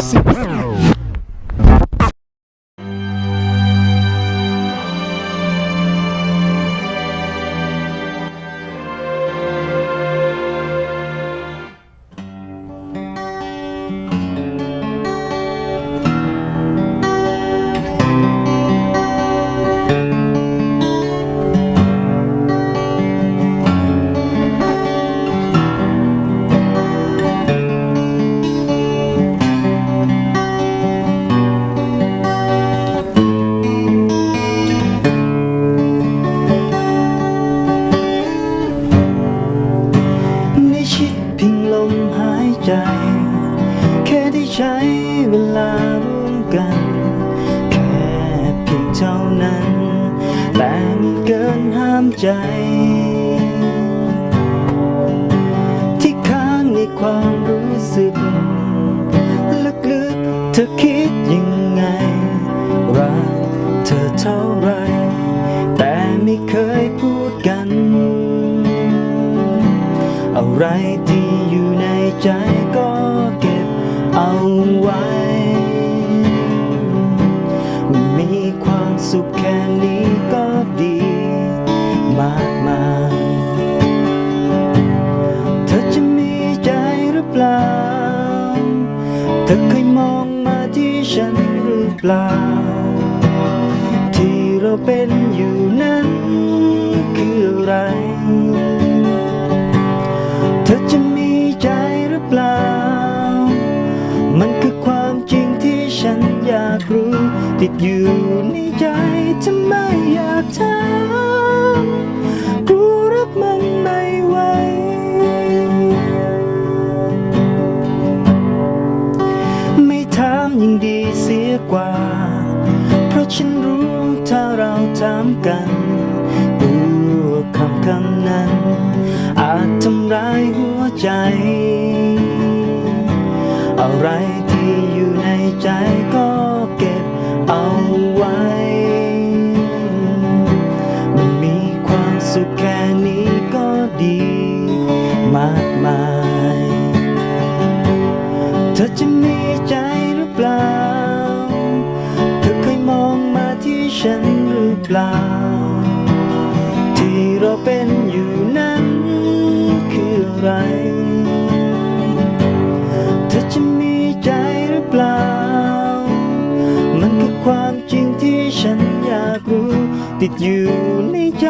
C'est ใจ แค่ได้ใช้เวลาร่วมกัน แค่เพียงเท่านั้น แต่มันเกินห้ามใจ ที่ค้างในความรู้สึกลึกๆเธอคิดยังไง รักเธอเท่าไร แต่ไม่เคยพูดกัน อะไรที่อยู่ ใจก็เก็บเอาไว้ มีความสุขแค่นี้ก็ดีมากมาย เธอจะมีใจหรือเปล่า เธอเคยมองมาที่ฉันหรือเปล่า ที่เราเป็นอยู่นั้นคืออะไร รู้ติดอยู่ในใจทำไมอยากถามกลัวรับมันไม่ไหวไม่ถามยังดีเสียกว่า เพราะฉันรู้ถ้าเราถามกันรู้ว่าคำคำนั้น อาจทำร้ายหัวใจ อะไร เอาไว้ มันมีความสุขแค่นี้ก็ดี มากมาย เธอจะ ติดอยู่ในใจ